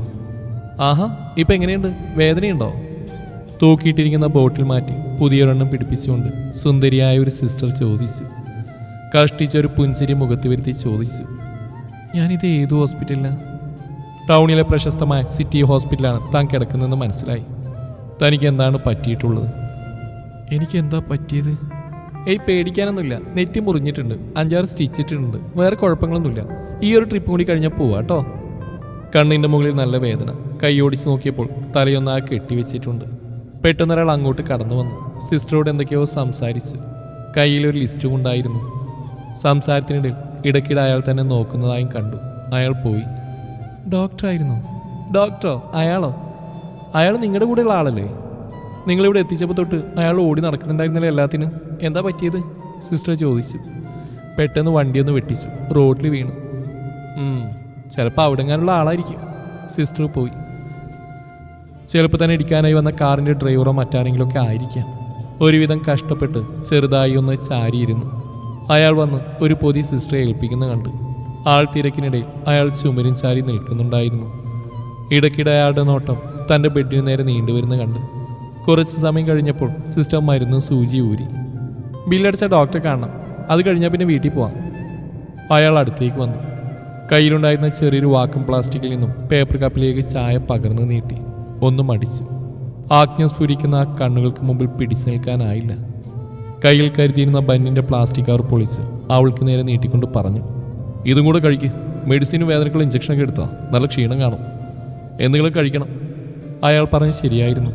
ആഹാ ഇപ്പം എങ്ങനെയുണ്ട്? വേദനയുണ്ടോ? തൂക്കിയിട്ടിരിക്കുന്ന ബോട്ടിൽ മാറ്റി പുതിയൊരെണ്ണം പിടിപ്പിച്ചുകൊണ്ട് സുന്ദരിയായ ഒരു സിസ്റ്റർ ചോദിച്ചു. കഷ്ടിച്ചൊരു പുഞ്ചിരി മുഖത്ത് വരുത്തി ചോദിച്ചു. ഞാനിത് ഏത് ഹോസ്പിറ്റലിലാണ് ടൗണിലെ പ്രശസ്തമായ സിറ്റി ഹോസ്പിറ്റലാണ് താൻ കിടക്കുന്നതെന്ന് മനസ്സിലായി. തനിക്ക് എന്താണ് പറ്റിയിട്ടുള്ളത്? എനിക്ക് എന്താ പറ്റിയത്? ഏയ് പേടിക്കാനൊന്നുമില്ല. നെറ്റി മുറിഞ്ഞിട്ടുണ്ട്. അഞ്ചാറ് സ്റ്റിച്ചിട്ടുണ്ട്. വേറെ കുഴപ്പങ്ങളൊന്നുമില്ല. ഈ ഒരു ട്രിപ്പ് കൂടി കഴിഞ്ഞാൽ പോവാ കേട്ടോ കണ്ണിന്റെ മുകളിൽ നല്ല വേദന. കൈ ഓടിച്ച് നോക്കിയപ്പോൾ തലയൊന്നാ കെട്ടിവെച്ചിട്ടുണ്ട്. പെട്ടെന്നൊരാൾ അങ്ങോട്ട് കടന്നു വന്നു. സിസ്റ്ററോട് എന്തൊക്കെയോ സംസാരിച്ചു. കയ്യിലൊരു ലിസ്റ്റും ഉണ്ടായിരുന്നു. സംസാരത്തിനിടയിൽ ഇടയ്ക്കിടെ അയാൾ തന്നെ നോക്കുന്നതായും കണ്ടു. അയാൾ പോയി. ഡോക്ടറായിരുന്നു. ഡോക്ടറോ? അയാളോ? അയാൾ നിങ്ങളുടെ കൂടെയുള്ള ആളല്ലേ? നിങ്ങളിവിടെ എത്തിച്ചപ്പോൾ തൊട്ട് അയാൾ ഓടി നടക്കുന്നുണ്ടായിരുന്നില്ല എല്ലാത്തിനും? എന്താ പറ്റിയത്? സിസ്റ്റർ ചോദിച്ചു. പെട്ടെന്ന് വണ്ടിയൊന്ന് വെട്ടിച്ചു. റോഡിൽ വീണു. ചിലപ്പോൾ അവിടെങ്ങാനുള്ള ആളായിരിക്കും. സിസ്റ്റർ പോയി. ചിലപ്പോൾ തന്നെ ഇടിക്കാനായി വന്ന കാറിന്റെ ഡ്രൈവറോ മറ്റാരെങ്കിലും ഒക്കെ ആയിരിക്കാം. ഒരുവിധം കഷ്ടപ്പെട്ട് ചെറുതായി ഒന്ന് ചാരിയിരുന്നു. അയാൾ വന്ന് ഒരു പൊതി സിസ്റ്ററെ ഏൽപ്പിക്കുന്ന കണ്ട്. ആൾ തിരക്കിനിടയിൽ അയാൾ ചുമരും ചാരി നിൽക്കുന്നുണ്ടായിരുന്നു. ഇടയ്ക്കിടെ അയാളുടെ നോട്ടം തന്റെ ബെഡിന് നേരെ നീണ്ടുവരുന്ന കണ്ട്. കുറച്ച് സമയം കഴിഞ്ഞപ്പോൾ സിസ്റ്റർ മരുന്ന് സൂചി ഊരി. ബില്ലടിച്ച ഡോക്ടറെ കാണണം. അത് കഴിഞ്ഞാൽ പിന്നെ വീട്ടിൽ പോവാം. അയാൾ അടുത്തേക്ക് വന്നു. കയ്യിലുണ്ടായിരുന്ന ചെറിയൊരു വാക്കും പ്ലാസ്റ്റിക്കിൽ നിന്നും പേപ്പർ കപ്പിലേക്ക് ചായ പകർന്നു നീട്ടി. ഒന്നും മടിച്ചു ആജ്ഞ സ്ഫുരിക്കുന്ന ആ കണ്ണുകൾക്ക് മുമ്പിൽ പിടിച്ചു നിൽക്കാനായില്ല. കയ്യിൽ കരുതിയിരുന്ന ബന്നിന്റെ പ്ലാസ്റ്റിക് കവർ പൊളിച്ച് അവൾക്ക് നേരെ നീട്ടിക്കൊണ്ട് പറഞ്ഞു ഇതും കൂടെ കഴിക്കുക മെഡിസിനും വേദനക്കുള്ള ഇഞ്ചക്ഷനൊക്കെ എടുത്തോ. നല്ല ക്ഷീണം കാണും. എന്തെങ്കിലും കഴിക്കണം. അയാൾ പറഞ്ഞ് ശരിയായിരുന്നു.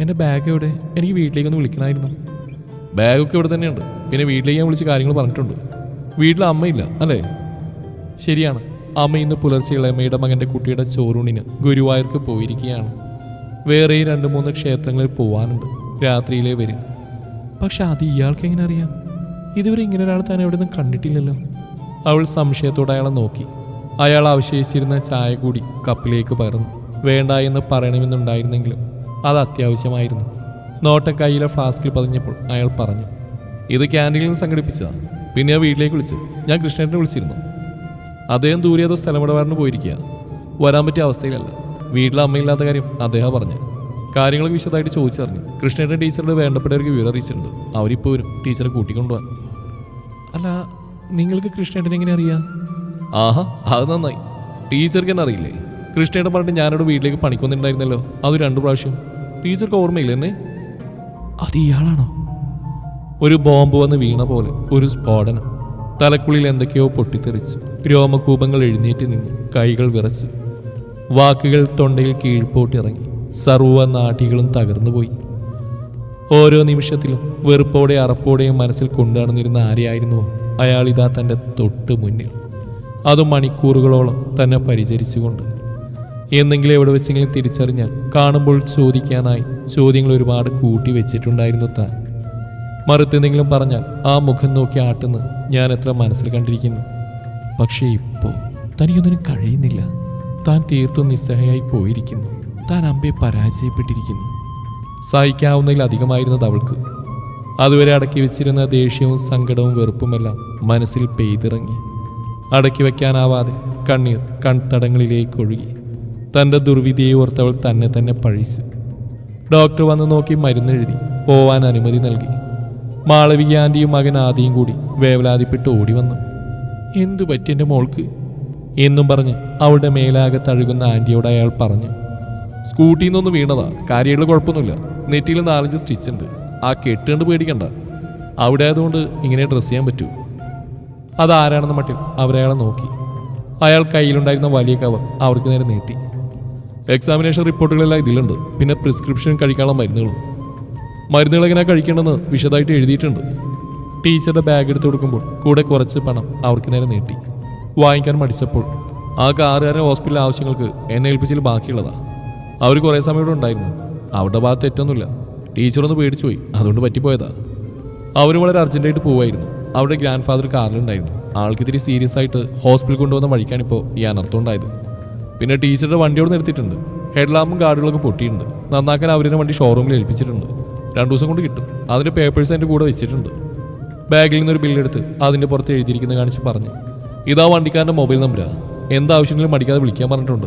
എന്റെ ബാഗ് എവിടെ? എനിക്ക് വീട്ടിലേക്കൊന്ന് വിളിക്കണമായിരുന്നു ബാഗൊക്കെ ഇവിടെ തന്നെയുണ്ട്. പിന്നെ വീട്ടിലേക്ക് ഞാൻ വിളിച്ച് കാര്യങ്ങൾ പറഞ്ഞിട്ടുണ്ട്. വീട്ടിൽ അമ്മയില്ല അല്ലേ? ശരിയാണ്. അമ്മ ഇന്ന് പുലർച്ചെ ഇളമയുടെ മകന്റെ കുട്ടിയുടെ ചോറൂണിന് ഗുരുവായൂർക്ക് പോയിരിക്കുകയാണ്. വേറെ രണ്ട് മൂന്ന് ക്ഷേത്രങ്ങളിൽ പോവാനുണ്ട്. രാത്രിയിലേ വരും. പക്ഷെ അത് ഇയാൾക്ക് എങ്ങനെ അറിയാം? ഇതുവരെ ഇങ്ങനെ ഒരാൾ താൻ എവിടെ നിന്നും കണ്ടിട്ടില്ലല്ലോ. അവൾ സംശയത്തോടെ അയാളെ നോക്കി. അയാൾ അവശേഷിച്ചിരുന്ന ചായ കൂടി കപ്പിലേക്ക് പകർന്നു. വേണ്ട എന്ന് പറയണമെന്നുണ്ടായിരുന്നെങ്കിലും അത് അത്യാവശ്യമായിരുന്നു. നോട്ട കയ്യിലെ ഫ്ലാസ്കിൽ പതിഞ്ഞപ്പോൾ അയാൾ പറഞ്ഞു ഇത് ക്യാന്റീനിൽ സംഘടിപ്പിച്ചതാണ് പിന്നെ വീട്ടിലേക്ക് വിളിച്ച്. ഞാൻ കൃഷ്ണേട്ടനെ വിളിച്ചിരുന്നു. അദ്ദേഹം ദൂരെ ഏതോ സ്ഥലമിടപാടിന് പോയിരിക്കുക. വരാൻ പറ്റിയ അവസ്ഥയിലല്ല. വീട്ടിൽ അമ്മയില്ലാത്ത കാര്യം അദ്ദേഹം പറഞ്ഞു. കാര്യങ്ങൾ വിശദമായിട്ട് ചോദിച്ചറിഞ്ഞു. കൃഷ്ണേട്ടൻ ടീച്ചറുടെ വേണ്ടപ്പെട്ടവർക്ക് വിവരം അറിയിച്ചിട്ടുണ്ട്. അവരിപ്പോൾ വരും. ടീച്ചറെ കൂട്ടിക്കൊണ്ടുപോകാൻ. അല്ല നിങ്ങൾക്ക് കൃഷ്ണേട്ടൻ എങ്ങനെ അറിയാം? ആഹാ അത് നന്നായി. ടീച്ചർക്ക് എന്നെ അറിയില്ലേ? കൃഷ്ണേട്ടൻ പറഞ്ഞിട്ട് ഞാനോട് വീട്ടിലേക്ക് പണിക്കൊന്നുണ്ടായിരുന്നല്ലോ. അത് രണ്ടു പ്രാവശ്യം. ടീച്ചർക്ക് ഓർമ്മയില്ല എന്നെ? അത് ഇയാളാണോ? ഒരു ബോംബ് വന്ന് വീണ പോലെ. ഒരു സ്ഫോടനം. തലക്കുള്ളിൽ എന്തൊക്കെയോ പൊട്ടിത്തെറിച്ചു. രോമകൂപങ്ങൾ എഴുന്നേറ്റ് നിന്നു. കൈകൾ വിറച്ചു. വാക്കുകൾ തൊണ്ടയിൽ കീഴ്പോട്ടിറങ്ങി. സർവ നാട്ടികളും തകർന്നുപോയി ഓരോ നിമിഷത്തിലും വെറുപ്പോടെ അറപ്പോടെയും മനസ്സിൽ കൊണ്ടുനടന്നിരുന്ന ആരെയായിരുന്നുവോ അയാൾ ഇതാ തന്റെ തൊട്ട് മുന്നിൽ. അതും മണിക്കൂറുകളോളം തന്നെ പരിചരിച്ചുകൊണ്ട്. എന്നെങ്കിലും എവിടെ വെച്ചെങ്കിലും തിരിച്ചറിഞ്ഞാൽ കാണുമ്പോൾ ചോദിക്കാനായി ചോദ്യങ്ങൾ ഒരുപാട് കൂട്ടി വെച്ചിട്ടുണ്ടായിരുന്നു താൻ. മറുത്തെന്തെങ്കിലും പറഞ്ഞാൽ ആ മുഖം നോക്കി ആട്ടുന്ന് ഞാൻ എത്ര മനസ്സിൽ കണ്ടിരിക്കുന്നു. പക്ഷേ ഇപ്പോൾ തനിക്കൊന്നിനും കഴിയുന്നില്ല. താൻ തീർത്തും നിസ്സഹയായി പോയിരിക്കുന്നു. താൻ അമ്പയെ പരാജയപ്പെട്ടിരിക്കുന്നു. സഹിക്കാവുന്നതിൽ അധികമായിരുന്നത് അവൾക്ക്. അതുവരെ അടക്കി വെച്ചിരുന്ന ദേഷ്യവും സങ്കടവും വെറുപ്പുമെല്ലാം മനസ്സിൽ പെയ്തിറങ്ങി. അടക്കി വയ്ക്കാനാവാതെ കണ്ണീർ കൺതടങ്ങളിലേക്ക് ഒഴുകി. തന്റെ ദുർവിധിയെ ഓർത്തവൾ തന്നെ തന്നെ പഴിച്ചു. ഡോക്ടർ വന്ന് നോക്കി മരുന്നെഴുതി പോവാൻ അനുമതി നൽകി. മാളവിക ആന്റിയും മകൻ ആദിയും കൂടി വേവലാതിപ്പെട്ട് ഓടി വന്നു എന്തു പറ്റി എന്റെ മോൾക്ക്? എന്നും പറഞ്ഞ് അവളുടെ മേലാകെ തഴുകുന്ന ആന്റിയോട് അയാൾ പറഞ്ഞു സ്കൂട്ടിയിൽ നിന്നൊന്ന് വീണതാ. കാര്യങ്ങൾ കുഴപ്പമൊന്നുമില്ല. നെറ്റിയിൽ നാലഞ്ച് സ്റ്റിച്ച് ഉണ്ട്. ആ കെട്ടുകൊണ്ട് പേടിക്കണ്ട. അവിടെ ആയതുകൊണ്ട് ഇങ്ങനെ ഡ്രസ്സ് ചെയ്യാൻ പറ്റൂ. അതാരാണെന്ന് മട്ടിൽ അവരയാളെ നോക്കി. അയാൾ കയ്യിലുണ്ടായിരുന്ന വലിയ കവർ അവർക്ക് നേരെ നീട്ടി. എക്സാമിനേഷൻ റിപ്പോർട്ടുകളെല്ലാം ഇതിലുണ്ട്. പിന്നെ പ്രിസ്ക്രിപ്ഷൻ കഴിക്കാനുള്ള മരുന്നുകളും മരുന്നുകൾ എങ്ങനെ കഴിക്കണമെന്ന് വിശദമായിട്ട് എഴുതിയിട്ടുണ്ട്. ടീച്ചറുടെ ബാഗ് എടുത്ത് കൊടുക്കുമ്പോൾ കൂടെ കുറച്ച് പണം അവർക്ക് നേരെ നീട്ടി. വാങ്ങിക്കാൻ മടിച്ചപ്പോൾ ആ കാറുകാരൻ ഹോസ്പിറ്റൽ ആവശ്യങ്ങൾക്ക് എന്നെ ഏൽപ്പിച്ചതിൽ ബാക്കിയുള്ളതാ. അവർ കുറേ സമയം ഇവിടെ ഉണ്ടായിരുന്നു. അവരുടെ ഭാഗത്ത് തെറ്റൊന്നുമില്ല. ടീച്ചറൊന്ന് പേടിച്ചു പോയി. അതുകൊണ്ട് പറ്റിപ്പോയതാ. അവർ വളരെ അർജന്റായിട്ട് പോവായിരുന്നു. അവരുടെ ഗ്രാൻഡ് ഫാദർ കാറിലുണ്ടായിരുന്നു. ആൾക്ക് ഇത്തിരി സീരിയസ് ആയിട്ട് ഹോസ്പിറ്റലിൽ കൊണ്ടുവന്ന വഴിക്കാണിപ്പോൾ ഈ അനർത്ഥം ഉണ്ടായത് പിന്നെ ടീച്ചറുടെ വണ്ടിയോട് നിർത്തിയിട്ടുണ്ട് ഹെഡ്ലാമ്പും ഗാർഡുകളൊക്കെ പൊട്ടിയിട്ടുണ്ട്. നന്നാക്കാൻ അവരുടെ വണ്ടി ഷോറൂമിൽ ഏൽപ്പിച്ചിട്ടുണ്ട്. രണ്ടു ദിവസം കൊണ്ട് കിട്ടും. അതിന്റെ പേപ്പേഴ്സ് എന്റെ കൂടെ വെച്ചിട്ടുണ്ട്. ബാഗിൽ നിന്നൊരു ബില്ലെടുത്ത് അതിന്റെ പുറത്ത് എഴുതിയിരിക്കുന്ന കാണിച്ച് പറഞ്ഞു. ഇതാ വണ്ടിക്കാരന്റെ മൊബൈൽ നമ്പരാ എന്താവശ്യമെങ്കിലും മടിക്കാതെ വിളിക്കാൻ പറഞ്ഞിട്ടുണ്ട്.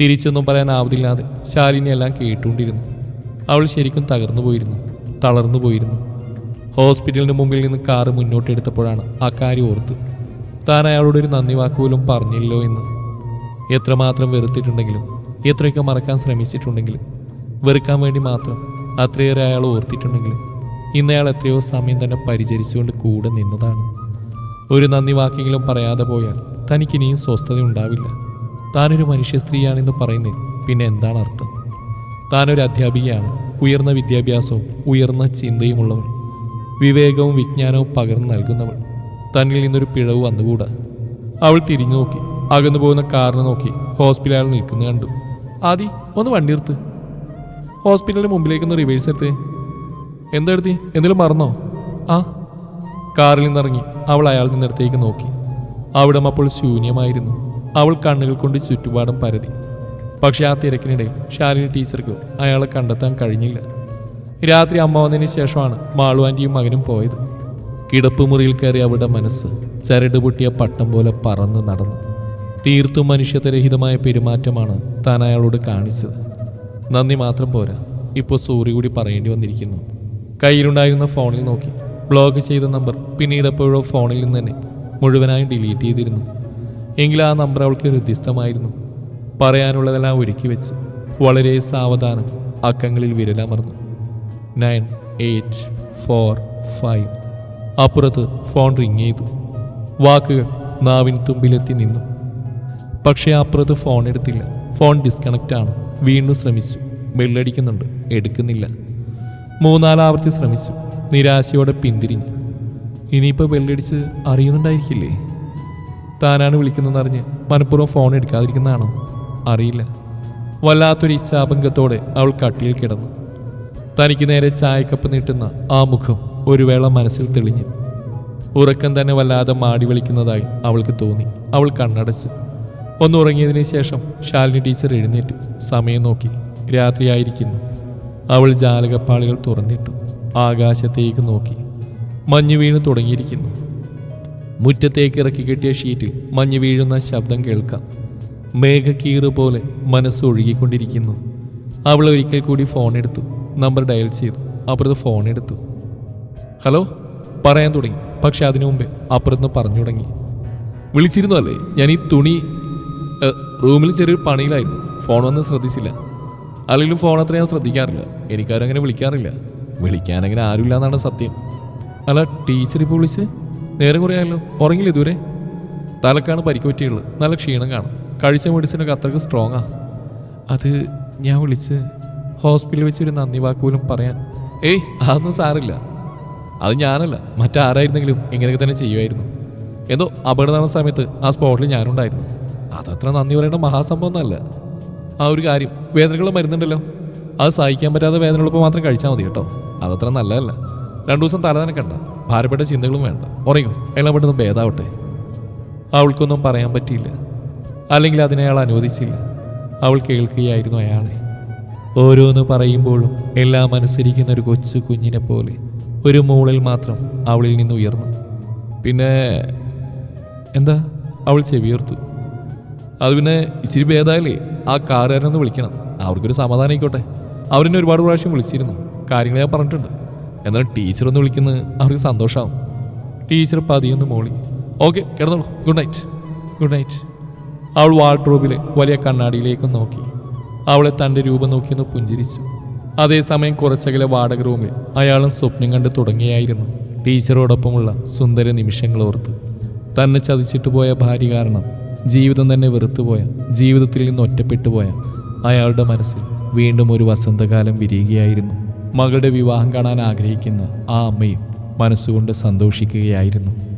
തിരിച്ചൊന്നും പറയാൻ ആവതില്ലാതെ ശാലിനി എല്ലാം കേട്ടുകൊണ്ടിരുന്നു. അവൾ ശരിക്കും തകർന്നു പോയിരുന്നു. തളർന്നു പോയിരുന്നു. ഹോസ്പിറ്റലിന് മുമ്പിൽ നിന്ന് കാറ് മുന്നോട്ടെടുത്തപ്പോഴാണ് ആ കാര്യം ഓർത്ത് താൻ അയാളോട് ഒരു നന്ദി വാക്ക് പോലും പറഞ്ഞില്ലോ എന്ന്. എത്രമാത്രം വെറുത്തിട്ടുണ്ടെങ്കിലും എത്രയൊക്കെ മറക്കാൻ ശ്രമിച്ചിട്ടുണ്ടെങ്കിലും വെറുക്കാൻ വേണ്ടി മാത്രം അത്രയേറെ അയാൾ ഓർത്തിട്ടുണ്ടെങ്കിലും ഇന്ന് അയാൾ എത്രയോ സമയം തന്നെ പരിചരിച്ചുകൊണ്ട് കൂടെ നിന്നതാണ്. ഒരു നന്ദി വാക്കെങ്കിലും പറയാതെ പോയാൽ തനിക്കിനിയും സ്വസ്ഥത ഉണ്ടാവില്ല. താനൊരു മനുഷ്യ സ്ത്രീയാണെന്ന് പറയുന്നതിൽ പിന്നെ എന്താണ് അർത്ഥം? താനൊരു അധ്യാപികയാണ് ഉയർന്ന വിദ്യാഭ്യാസവും ഉയർന്ന ചിന്തയുമുള്ളവൾ വിവേകവും വിജ്ഞാനവും പകർന്നു നൽകുന്നവൾ. തന്നിൽ നിന്നൊരു പിഴവ് വന്നുകൂടാ. അവൾ തിരിഞ്ഞു നോക്കി അകന്നു പോകുന്ന കാറിന് നോക്കി ഹോസ്പിറ്റലിൽ നിൽക്കുന്ന കണ്ടു. ആദി ഒന്ന് വണ്ടി നിർത്ത് ഹോസ്പിറ്റലിന് മുമ്പിലേക്കൊന്ന് റിവേഴ്സ് എടുത്തേ. എന്തെടുത്തി എന്തെങ്കിലും മറന്നോ? ആ. കാറിൽ നിന്നിറങ്ങി അവൾ അയാൾ നിന്നിടത്തേക്ക് നോക്കി. അവിടം അപ്പോൾ ശൂന്യമായിരുന്നു. അവൾ കണ്ണുകൾ കൊണ്ട് ചുറ്റുപാടും പരതി. പക്ഷെ ആ തിരക്കിനിടയിൽ ശാലിനി ടീച്ചർക്ക് അയാളെ കണ്ടെത്താൻ കഴിഞ്ഞില്ല. രാത്രി അമ്മ വന്നതിന് ശേഷമാണ് മാളു ആന്റിയും മകനും പോയത്. കിടപ്പ് മുറിയിൽ കയറി അവളുടെ മനസ്സ് ചരട് പൊട്ടിയ പട്ടം പോലെ പറന്ന് നടന്നു. തീർത്തും മനുഷ്യത്വരഹിതമായ പെരുമാറ്റമാണ് താൻ അയാളോട് കാണിച്ചത്. നന്ദി മാത്രം പോരാ. ഇപ്പോൾ സോറി കൂടി പറയേണ്ടി വന്നിരിക്കുന്നു. കയ്യിലുണ്ടായിരുന്ന ഫോണിൽ നോക്കി. ബ്ലോക്ക് ചെയ്ത നമ്പർ പിന്നീട് എപ്പോഴോ ഫോണിൽ നിന്ന് തന്നെ മുഴുവനായും ഡിലീറ്റ് ചെയ്തിരുന്നു. എങ്കിലും ആ നമ്പർ അവൾക്ക് ഹൃദ്യസ്ഥമായിരുന്നു. പറയാനുള്ളതെല്ലാം ഒരുക്കി വെച്ച് വളരെ സാവധാനം അക്കങ്ങളിൽ വിരലമർന്നു നയൻ എയ്റ്റ് ഫോർ ഫൈവ് അപ്പുറത്ത് ഫോൺ റിങ് ചെയ്തു. വാക്കുകൾ നാവിൻ തുമ്പിലെത്തി നിന്നു. പക്ഷേ അപ്പുറത്ത് ഫോൺ എടുത്തില്ല. ഫോൺ ഡിസ്കണക്റ്റ് ആണ്. വീണ്ടും ശ്രമിച്ചു. ബെല്ലടിക്കുന്നുണ്ട്. എടുക്കുന്നില്ല. മൂന്നാലാവർത്തി ശ്രമിച്ചു. നിരാശയോടെ പിന്തിരിഞ്ഞു. ഇനിയിപ്പോൾ ബെല്ലടിച്ച് അറിയുന്നുണ്ടായിരിക്കില്ലേ? താനാണ് വിളിക്കുന്നതെന്നറിഞ്ഞ് മനഃപൂർവം ഫോൺ എടുക്കാതിരിക്കുന്നതാണോ? അറിയില്ല. വല്ലാത്തൊരു ഇച്ഛാഭംഗത്തോടെ അവൾ കട്ടിയിൽ കിടന്നു. തനിക്ക് നേരെ ചായക്കപ്പ് നീട്ടുന്ന ആ മുഖം ഒരു വേള മനസ്സിൽ തെളിഞ്ഞു. ഉറക്കം തന്നെ വല്ലാതെ മാടി വിളിക്കുന്നതായി അവൾക്ക് തോന്നി. അവൾ കണ്ണടച്ചു. ഒന്ന് ഉറങ്ങിയതിന് ശേഷം ശാലിനി ടീച്ചർ എഴുന്നേറ്റു സമയം നോക്കി. രാത്രിയായിരിക്കുന്നു. അവൾ ജാലകപ്പാളികൾ തുറന്നിട്ടു ആകാശത്തേക്ക് നോക്കി. മഞ്ഞ് വീണ് തുടങ്ങിയിരിക്കുന്നു. മുറ്റത്തേക്ക് ഇറക്കി കെട്ടിയ ഷീറ്റിൽ മഞ്ഞ് വീഴുന്ന ശബ്ദം കേൾക്കാം. മേഘക്കീറ് പോലെ മനസ്സ് ഒഴുകിക്കൊണ്ടിരിക്കുന്നു. അവൾ ഒരിക്കൽ കൂടി ഫോൺ എടുത്തു. നമ്പർ ഡയൽ ചെയ്തു. അപ്പുറത്ത് ഫോൺ എടുത്തു. ഹലോ? പറയാൻ തുടങ്ങി. പക്ഷെ അതിനു മുമ്പേ അപ്പുറത്ത് പറഞ്ഞു തുടങ്ങി. വിളിച്ചിരുന്നു അല്ലേ? ഞാൻ ഈ തുണി റൂമിൽ ചെറിയൊരു പണിയിലായിരുന്നു. ഫോൺ വന്ന് ശ്രദ്ധിച്ചില്ല. അല്ലെങ്കിലും ഫോൺ അത്ര ഞാൻ ശ്രദ്ധിക്കാറില്ല. എനിക്കാരും അങ്ങനെ വിളിക്കാറില്ല. വിളിക്കാനങ്ങനെ ആരുമില്ല എന്നാണ് സത്യം. അല്ല ടീച്ചർ ഇപ്പോൾ വിളിച്ച്? നേരെ കുറേ ആയല്ലോ ഉറങ്ങില്ല ഇതുവരെ? തലക്കാണ് പരിക്ക് പറ്റിയുള്ളത് നല്ല ക്ഷീണം കാണും. കഴിച്ച മെഡിസിനൊക്കെ അത്രയ്ക്ക് സ്ട്രോങ്ങാ അത് ഞാൻ വിളിച്ച് ഹോസ്പിറ്റലിൽ വെച്ച് ഒരു നന്ദി വാക്ക് പോലും പറയാൻ. ഏയ് അതൊന്നും സാറില്ല അത് ഞാനല്ല. മറ്റാരായിരുന്നെങ്കിലും ഇങ്ങനെയൊക്കെ തന്നെ ചെയ്യുമായിരുന്നു. എന്തോ അപകടം നടന്ന സമയത്ത് ആ സ്പോട്ടിൽ ഞാനുണ്ടായിരുന്നു. അതത്ര നന്ദി പറയേണ്ട മഹാസംഭവം ഒന്നല്ല ആ ഒരു കാര്യം വേദനകൾ മരുന്നുണ്ടല്ലോ. അത് സഹിക്കാൻ പറ്റാതെ വേദനയുള്ളപ്പോൾ മാത്രം കഴിച്ചാൽ മതി കേട്ടോ. അതത്ര നല്ലതല്ല. രണ്ടു ദിവസം തലതനക്കണ്ട ഭാരപ്പെട്ട ചിന്തകളും വേണ്ട. ഉറങ്ങോ. എല്ലാം പെട്ടെന്ന് ഭേദാവട്ടെ. അവൾക്കൊന്നും പറയാൻ പറ്റിയില്ല. അല്ലെങ്കിൽ അതിനെ അയാൾ അനുവദിച്ചില്ല. അവൾ കേൾക്കുകയായിരുന്നു അയാളെ. ഓരോന്ന് പറയുമ്പോഴും എല്ലാം അനുസരിക്കുന്ന ഒരു കൊച്ചു കുഞ്ഞിനെ പോലെ ഒരു മൂളിൽ മാത്രം അവളിൽ നിന്ന് ഉയർന്നു. പിന്നെ എന്താ? അവൾ ചെവിയോർത്തു അത് പിന്നെ ഇച്ചിരി ഭേദമായില്ലേ ആ കാറുകാരനൊന്ന് വിളിക്കണം. അവർക്കൊരു സമാധാനം ആയിക്കോട്ടെ. അവരെന്നെ ഒരുപാട് പ്രാവശ്യം വിളിച്ചിരുന്നു. കാര്യങ്ങൾ ഞാൻ പറഞ്ഞിട്ടുണ്ട്. എന്നാൽ ടീച്ചർ ഒന്ന് വിളിക്കുന്നത് അവർക്ക് സന്തോഷമാവും ടീച്ചർ പതിയൊന്ന് മോളി. ഓക്കെ കിടന്നോളൂ. Good night. Good night. അവൾ വാൾഡ്രോബിലെ വലിയ കണ്ണാടിയിലേക്ക് നോക്കി. അവളെ തന്റെ രൂപം നോക്കിയൊന്ന് പുഞ്ചിരിച്ചു. അതേസമയം കുറച്ചകലെ വാടക റൂമിൽ അയാളും സ്വപ്നം കണ്ട് തുടങ്ങിയായിരുന്നു ടീച്ചറോടൊപ്പമുള്ള സുന്ദര നിമിഷങ്ങൾ ഓർത്ത് തന്നെ ചതിച്ചിട്ട് പോയ ഭാര്യ കാരണം ജീവിതം തന്നെ വെറുത്തുപോയ ജീവിതത്തിൽ നിന്ന് ഒറ്റപ്പെട്ടു പോയ അയാളുടെ മനസ്സിൽ വീണ്ടും ഒരു വസന്തകാലം വിരിയുകയായിരുന്നു. മകളുടെ വിവാഹം കാണാൻ ആഗ്രഹിക്കുന്ന ആ അമ്മയും മനസ്സുകൊണ്ട് സന്തോഷിക്കുകയായിരുന്നു.